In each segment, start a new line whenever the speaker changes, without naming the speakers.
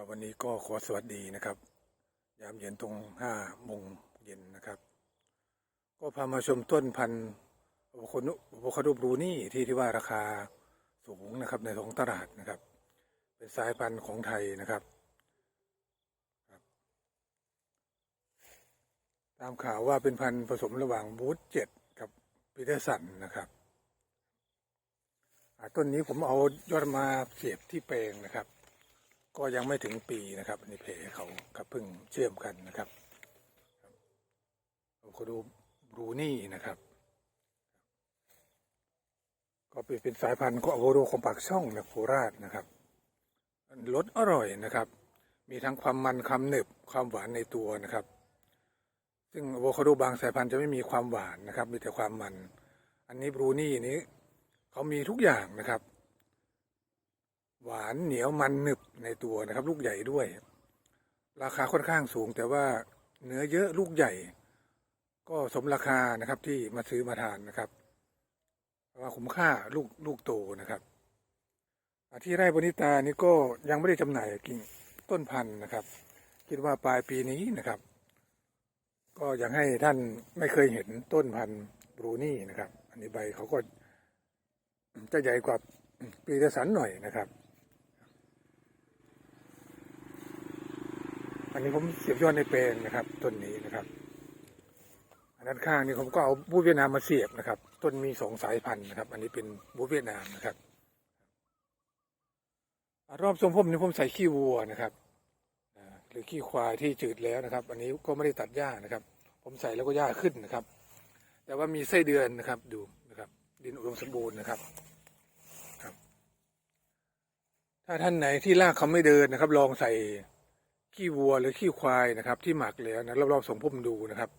ครับวันนี้ก็ขอสวัสดีนะครับ ยามเย็นตรงห้าโมงเย็นนะครับ ก็พามาชมต้นพันธุ์อะโวคาโดอะโวคาโดบรูนี่ที่ที่ว่าราคาสูงนะครับในท้องตลาดนะครับ เป็นสายพันธุ์ของไทยนะครับตามข่าวว่าเป็นพันธุ์ผสมระหว่างบูธเจ็ดกับปีเตอร์สันนะครับต้นนี้ผมเอายอดมาเสียบที่แปลงนะครับ ก็ยังไม่ถึงปีนะครับนนี้เพเขากับเพิ่งเชื่อมกันนะครับผมก็ดูบรูนี่นะครับ ก็เป็นเป็นสายพันธุ์ของอโวโดของปากช่องนะโคราชนะครับรสอร่อยนะครับ มีทั้งความมันความหนึบความหวานในตัวนะครับ ซึ่งอะโวคาโดบางสายพันธุ์จะไม่มีความหวานนะครับ มีแต่ความมัน อันนี้บรูนี่นี้เขามีทุกอย่างนะครับ หวานเหนียวมันหนึบในตัวนะครับ ลูกใหญ่ด้วย ราคาค่อนข้างสูง แต่ว่าเนื้อเยอะลูกใหญ่ ก็สมราคานะครับที่มาซื้อมาทานนะครับเพราะว่าคุ้มค่าลูกลูกโตนะครับที่ไร่บนิตานี่ก็ยังไม่ได้จำหน่ายกิ่งต้นพันธุ์นะครับ คิดว่าปลายปีนี้นะครับ ก็อยากให้ท่านไม่เคยเห็นต้นพันธุ์บรูนี่นะครับ อันนี้ใบเขาก็จะใหญ่กว่าปีเตอร์สันหน่อยนะครับ อันนี้ผมเสียบยอดในแปลงนะครับ ต้นนี้นะครับ อันด้านข้างนี่ผมก็เอาบูเวียดนามมาเสียบนะครับ ต้นมีสองสายพันธุ์นะครับ อันนี้เป็นบูเวียดนามนะครับ รอบทรงผมนี่ผมใส่ขี้วัวนะครับหรือขี้ควายที่จืดแล้วนะครับ อันนี้ก็ไม่ได้ตัดหญ้านะครับ ผมใส่แล้วก็หญ้าขึ้นนะครับ แต่ว่ามีไส้เดือนนะครับดูนะครับ ดินอุดมสมบูรณ์นะครับครับ ถ้าท่านไหนที่รากเขาไม่เดินนะครับ ลองใส่ ขี้วัวหรือขี้ควายนะครับ ที่หมักแล้วนะรอบๆสมพุ่มดูนะครับ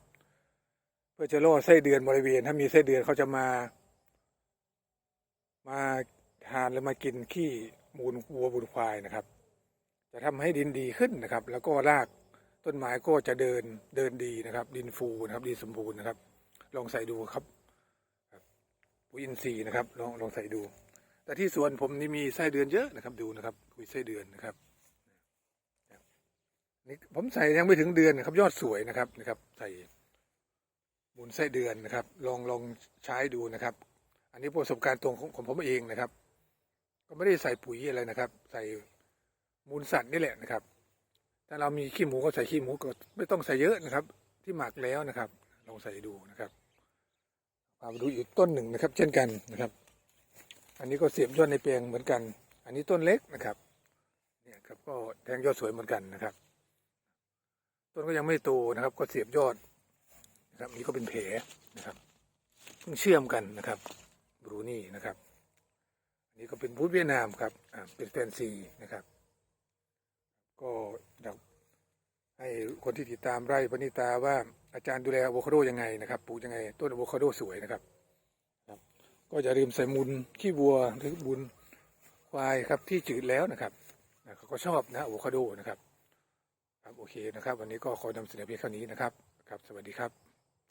เพื่อจะล่อไส้เดือนบริเวณ ถ้ามีไส้เดือนเขาจะมา มาทานหรือมากินขี้มูลวัวบุญควายนะครับ จะทำให้ดินดีขึ้นนะครับ แล้วก็รากต้นไม้ก็จะเดินเดินดีนะครับ ดินฟูนะครับดินสมบูรณ์นะครับ ลองใส่ดูครับครับปุ๋ยอินทรีย์นะครับลองลองใส่ดู แต่ที่สวนผมนี่มีไส้เดือนเยอะนะครับดูนะครับปุ๋ยไส้เดือนนะครับ นี่ผมใส่ยังไม่ถึงเดือนนะครับ ยอดสวยนะครับนะครับ ใส่มูลไส้เดือนนะครับ ลองลองใช้ดูนะครับ อันนี้ประสบการณ์ตรงของของผมเองนะครับ ก็ไม่ได้ใส่ปุ๋ยอะไรนะครับ ใส่มูลสัตว์นี่แหละนะครับ ถ้าเรามีขี้หมูก็ใส่ขี้หมูก็ไม่ต้องใส่เยอะนะครับ ที่หมักแล้วนะครับ ลองใส่ดูนะครับมาดูอีกต้นหนึ่งนะครับ เช่นกันนะครับ อันนี้ก็เสียบยอดในแปลงเหมือนกัน อันนี้ต้นเล็กนะครับ เนี่ยครับก็แทงยอดสวยเหมือนกันนะครับ ต้นก็ยังไม่โตนะครับ ก็เสียบยอดนะครับนี่ก็เป็นแผลนะครับเพิ่งเชื่อมกันนะครับบรูนี่นะครับอันนี้ก็เป็นบูธเวียดนามครับอ่าเป็นแฟนซีนะครับ ก็อยากให้คนที่ติดตามไร่ปณิตาว่าอาจารย์ดูแลอะโวคาโดยังไงนะครับปลูกยังไง ต้นอะโวคาโดสวยนะครับครับก็อย่าลืมใส่มูลขี้วัวหรือมูลควายครับที่จืดแล้วนะครับเขาก็ชอบนะอะโวคาโดนะครับ ครับโอเคนะครับ วันนี้ก็ขอนำเสนอเพียงเท่านี้นะครับครับ สวัสดีครับ